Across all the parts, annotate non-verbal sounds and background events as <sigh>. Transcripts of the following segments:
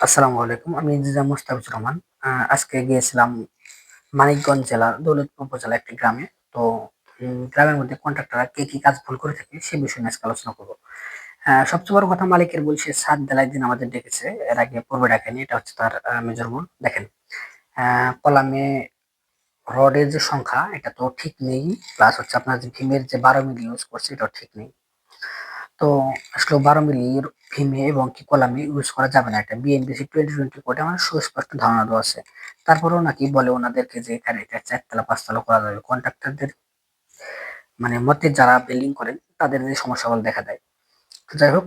আসসালামু আলাইকুম, আমি ইনজিজা মুস্তাফিজুর রহমান। আজকে গিয়েছিলাম মানিকগঞ্জ জেলার দৌলতপুর উপজেলা একটি গ্রামে। তো গ্রামের মধ্যে কন্ট্রাক্টররা কে কি কাজ ভুল করে থাকে সে বিষয়ে আজকে আলোচনা করব। সবচেয়ে বড় কথা মালিকের বলছে সাত বেলায় দিন আমাদের ডেকেছে। এর আগে পূর্বে ডাকেনি, এটা হচ্ছে তার মেজর ভুল দেখেন কলামে রডের যে সংখ্যা, এটা তো ঠিক নেই। প্লাস হচ্ছে আপনার যে ভীমের যে বারো মিলি ইউজ করছে, এটাও ঠিক নেই। তো, আসলে বারো মিলির ভীমে এবং কি কলামে ইউজ করা যাবে না। একটা বিএনপিসি টোয়েন্টি টোয়েন্টি কোডে আমার সুস্পষ্ট ধারণা দেওয়া আছে। তারপরেও নাকি বলে ওনাদেরকে যে এখানে এটা চারতলা, পাঁচতলা করা যাবে। কন্ট্রাক্টরদের মানে মতে যারা বিল্ডিং করেন, তাদের যে সমস্যাগুলো দেখা দেয়। যাই হোক,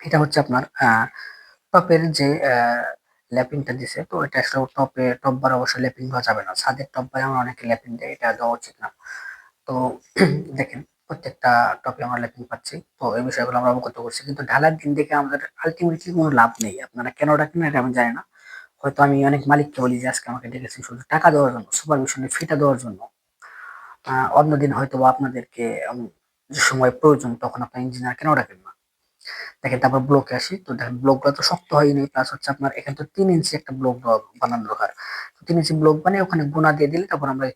এটা হচ্ছে আপনার টপের যে ল্যাপিংটা দিছে। তো এটা আসলে টপে, টপ বার অবশ্যই ল্যাপিং দেওয়া যাবে না। ছাদের টপ বারে আমরা অনেকে ল্যাপিং দেয়, এটা দেওয়া উচিত না। তো <clears throat> দেখেন প্রত্যেকটা টপে আমরা ল্যাপিং পাচ্ছি। তো এই বিষয়গুলো আমরা অবগত করছি। কিন্তু ঢালার দিন দেখে আমাদের আলটিমেটলি কোনো লাভ নেই। আপনারা কেন ডাকেন এটা আমি জানি না। হয়তো আমি অনেক মালিককে বলি যে, আজকে আমাকে ডেকেছেন শুধু টাকা দেওয়ার জন্য সুপারভিশনে ফিটা দেওয়ার জন্য। অন্যদিন হয়তো বা আপনাদেরকে যে সময় প্রয়োজন, তখন আপনার ইঞ্জিনিয়ার কেন ডাকেন না? দেখেন তারপর ব্লকে আসি। তো দেখেন ব্লকগুলো তো শক্ত হয়নি প্লাস হচ্ছে আপনার এখানে তো তিন ইঞ্চি একটা ব্লক বানানো দরকার। তিন ইঞ্চি ব্লক বানিয়ে ওখানে গুণা দিয়ে দিলে তারপর আমরা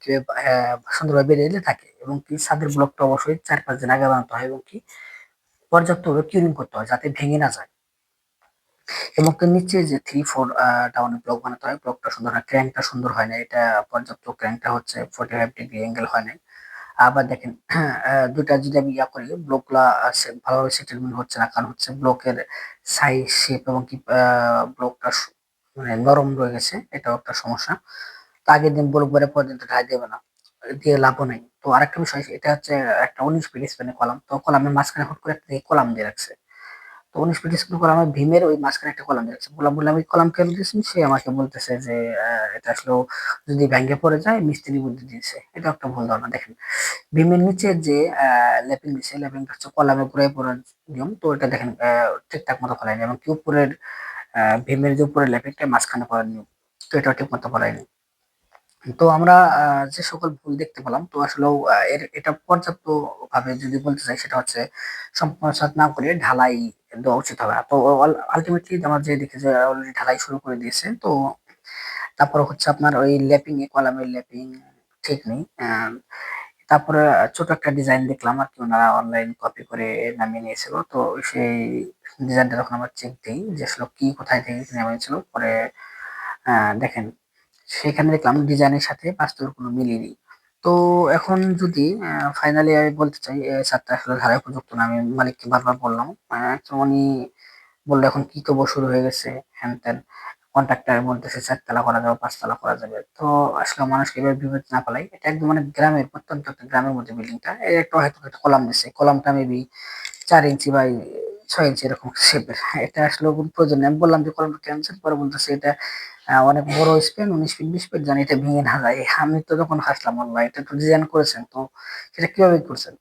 সুন্দরভাবে বেরিয়ে দিলে থাকে। এবং কি, ছাদের ব্লকটা অবশ্যই চার পাঁচ দিন আগে বানাতে হয় এবং কি পর্যাপ্তভাবে কিউরিং করতে হয় যাতে ভেঙে না যায়। এবং কি নিচে যে থ্রি ফোর ডাউনের ব্লক বানাতে হয় ব্লকটা সুন্দর হয় ক্র্যাঙ্কটা সুন্দর হয় না, এটা পর্যাপ্ত ক্র্যাঙ্কটা হচ্ছে ফোর্টি ফাইভ ডিগ্রি অ্যাঙ্গেল হয় না আবার দেখেন দুটা যদি আমি ইয়া করি ব্লকগুলা ভালোভাবে সেটেলমেন্ট হচ্ছে না, কারণ হচ্ছে ব্লকের সাইজ শেপ এবং কি ব্লকটা মানে নরম রয়ে গেছে, এটাও একটা সমস্যা। তো আগের দিন ব্লক বেড়ে পর্যন্ত ঢাই দেবে না, দিয়ে লাভও নেই। তো আরেকটা বিষয়, এটা হচ্ছে একটা উনিশ ফিট পেনে কলাম, তো কলামের মাঝখানে হুট করে একটা কলাম দিয়ে রাখছে। তো উনিশ ফিট স্প্যান ভীমের ওই মাঝখানে একটা কলাম দিয়ে রাখছে বললাম আমি কলাম কেন দিয়েছি সে আমাকে বলতেছে যে এটা আসলে যদি ভেঙে পড়ে যায় মিস্ত্রি বুদ্ধি দিয়েছে। এটা একটা ভুল ধারণা, দেখেন। ভীমের নিচে যে ল্যাপিং দিছে ল্যাপিংটা হচ্ছে কলামে ঘুরে পড়ার নিয়ম। তো এটা দেখেন ঠিকঠাক মতো ফলায়নি এবং কি উপরের ভীমের যে উপরের ল্যাপিংটা মাঝখানে পড়ার নিয়ম। তো এটাও ঠিক মতো ফলায়নি। তো আমরা যে সকল ভুল দেখতে পেলাম, তো এর, এটা পর্যাপ্ত ভাবে যদি বলতে চাই, সেটা হচ্ছে সম্পূর্ণ সাত না করে ঢালাই দেওয়া উচিত হবে। তো আলটিমেটলি আমরা যে দেখি যে অলরেডি ঢালাই শুরু করে দিয়েছে, তো তারপর হচ্ছে আপনার ওই ল্যাপিং এ কলামের ল্যাপিং ঠিক নেই। তারপরে ছোট একটা ডিজাইন দেখলাম আর কি, ওনারা অনলাইন কপি করে নামিয়ে নিয়েছিল। তো সেই ডিজাইনটা যখন আমরা চেক দিই, যে আসলে কি, কোথায় থেকে নামিয়েছিল পরে দেখেন। সেখানে দেখলাম ডিজাইনের সাথে বাস্তবের কোনো মিলই নেই। তো এখন যদি ফাইনালি আমি বলতে চাই ছাদটা আসলে ঢালাই উপযুক্ত না, আমি মালিককে বারবার বললাম। উনি বলল, এখন কি করব শুরু হয়ে গেছে? হ্যান ত্যান কন্ট্রাক্টর বলতেছে চারতলা করা যাবে পাঁচতলা করা যাবে। তো আসলে মানুষকে এবার বিবেচ না পালাই এটা একদম মানে গ্রামের, প্রত্যন্ত একটা গ্রামের মধ্যে বিল্ডিংটা একটা হয়তো একটা কলাম দিচ্ছে কলামটা মেবি চার ইঞ্চি বাই ছয় ইঞ্চি এরকম শেপের এটা আসলে প্রয়োজন। আমি বললাম যে কলমটা ক্যান্সেল পরে বলতেছে এটা অনেক বড় স্পেন উনিশ ফিট বিশ ফিট জানি এটা ভেঙে না যায়। আমি তো যখন হাসলাম, আল্লাহ, এটা তো ডিজাইন করেছেন, তো সেটা কীভাবে করছেন?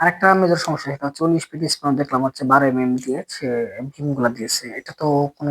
আরেকটা মেজর সমস্যা, সেটা হচ্ছে উনিশ ফিট স্পেন দেখলাম হচ্ছে বারো এম এম দিয়ে ভীমগুলা গুলা দিয়েছে। এটা তো কোনো